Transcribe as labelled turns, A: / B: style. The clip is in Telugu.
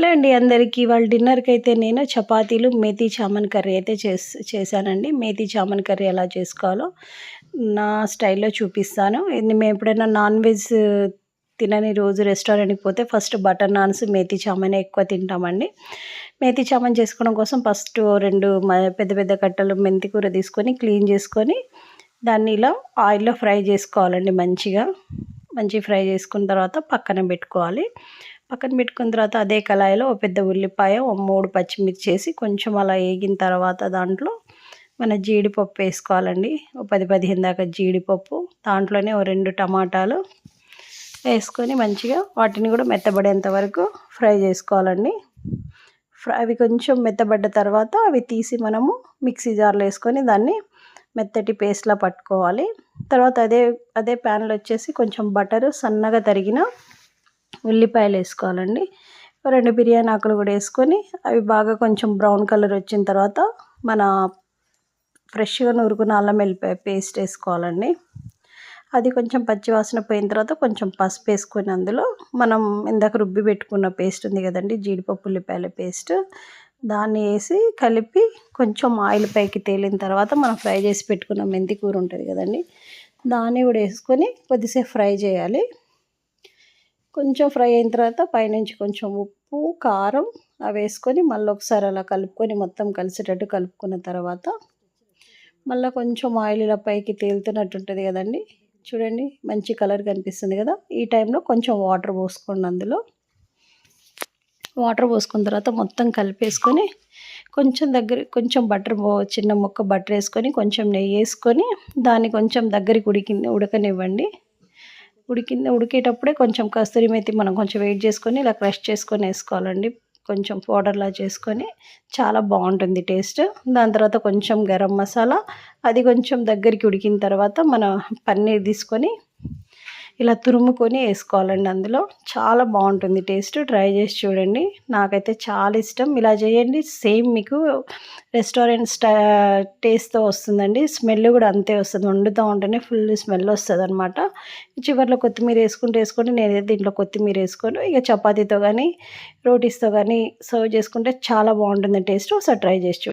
A: హలో అండి అందరికీ. వాళ్ళ డిన్నర్కి అయితే నేను చపాతీలు మేతి చామన్ కర్రీ అయితే చేస్ చేశానండి. మేతి చామన్ కర్రీ ఎలా చేసుకోవాలో నా స్టైల్లో చూపిస్తాను. మేము ఎప్పుడైనా నాన్ వెజ్ తినని రోజు రెస్టారెంట్కి పోతే ఫస్ట్ బటర్ నాన్స్ మేతి చామన్ ఎక్కువ తింటామండి. మేతి చామన్ చేసుకోవడం కోసం ఫస్ట్ రెండు పెద్ద పెద్ద కట్టలు మెంతి కూర తీసుకొని క్లీన్ చేసుకొని దాన్ని ఇలా ఆయిల్లో ఫ్రై చేసుకోవాలండి మంచిగా. మంచి ఫ్రై చేసుకున్న తర్వాత పక్కన పెట్టుకోవాలి. పక్కన పెట్టుకున్న తర్వాత అదే కళాయిలో ఒక పెద్ద ఉల్లిపాయ ఒక మూడు పచ్చిమిర్చి వేసి కొంచెం అలా వేగిన తర్వాత దాంట్లో మన జీడిపప్పు వేసుకోవాలండి. ఓ పది పదిహేను దాకా జీడిపప్పు దాంట్లోనే ఓ రెండు టమాటాలు వేసుకొని మంచిగా వాటిని కూడా మెత్తబడేంత వరకు ఫ్రై చేసుకోవాలండి. ఫ్రై అవి కొంచెం మెత్తబడ్డ తర్వాత అవి తీసి మనము మిక్సీ జార్లో వేసుకొని దాన్ని మెత్తటి పేస్ట్లా పట్టుకోవాలి. తర్వాత అదే అదే ప్యాన్లో వచ్చేసి కొంచెం బటరు సన్నగా తరిగిన ఉల్లిపాయలు వేసుకోవాలండి. రెండు బిర్యానీ ఆకులు కూడా వేసుకొని అవి బాగా కొంచెం బ్రౌన్ కలర్ వచ్చిన తర్వాత మన ఫ్రెష్గా నూరుకున్న అల్లం వెల్లిపాయ పేస్ట్ వేసుకోవాలండి. అది కొంచెం పచ్చివాసన పోయిన తర్వాత కొంచెం పసుపు వేసుకొని అందులో మనం ఇందాక రుబ్బి పెట్టుకున్న పేస్ట్ ఉంది కదండి జీడిపప్పు ఉల్లిపాయల పేస్ట్. దాన్ని వేసి కలిపి కొంచెం ఆయిల్ పైకి తేలిన తర్వాత మనం ఫ్రై చేసి పెట్టుకున్న మెంతి కూర ఉంటుంది కదండి దాన్ని కూడా వేసుకొని కొద్దిసేపు ఫ్రై చేయాలి. కొంచెం ఫ్రై అయిన తర్వాత పైనుంచి కొంచెం ఉప్పు కారం అవి వేసుకొని మళ్ళీ ఒకసారి అలా కలుపుకొని మొత్తం కలిసేటట్టు కలుపుకున్న తర్వాత మళ్ళీ కొంచెం ఆయిల్ ఇలా పైకి తేలుతున్నట్టు ఉంటుంది కదండి. చూడండి మంచి కలర్ కనిపిస్తుంది కదా. ఈ టైంలో కొంచెం వాటర్ పోసుకోండి అందులో. వాటర్ పోసుకున్న తర్వాత మొత్తం కలిపేసుకొని కొంచెం దగ్గర కొంచెం బటర్ చిన్న ముక్క బటర్ వేసుకొని కొంచెం నెయ్యి వేసుకొని దాన్ని కొంచెం దగ్గరికి ఉడికి ఉడకనివ్వండి. ఉడికింది ఉడికేటప్పుడే కొంచెం కస్తూరి మెతి మనం కొంచెం వెయిట్ చేసుకొని ఇలా క్రష్ చేసుకొని వేసుకోవాలండి. కొంచెం పౌడర్లా చేసుకొని చాలా బాగుంటుంది టేస్ట్. దాని తర్వాత కొంచెం గరం మసాలా అది కొంచెం దగ్గరికి ఉడికిన తర్వాత మన పన్నీర్ తీసుకొని ఇలా తురుముకొని వేసుకోవాలండి అందులో. చాలా బాగుంటుంది. టేస్ట్ ట్రై చేసి చూడండి. నాకైతే చాలా ఇష్టం. ఇలా చేయండి. సేమ్ మీకు రెస్టారెంట్ స్టా టేస్ట్తో వస్తుందండి. స్మెల్ కూడా అంతే వస్తుంది. వండుతూ ఉంటేనే ఫుల్ స్మెల్ వస్తుంది అనమాట చివరిలో కొత్తిమీర వేసుకుంటూ వేసుకొని నేనైతే దీంట్లో కొత్తిమీర వేసుకొని ఇక చపాతీతో కానీ రోటీస్తో కానీ సర్వ్ చేసుకుంటే చాలా బాగుంటుంది టేస్ట్. ఒకసారి ట్రై చేసి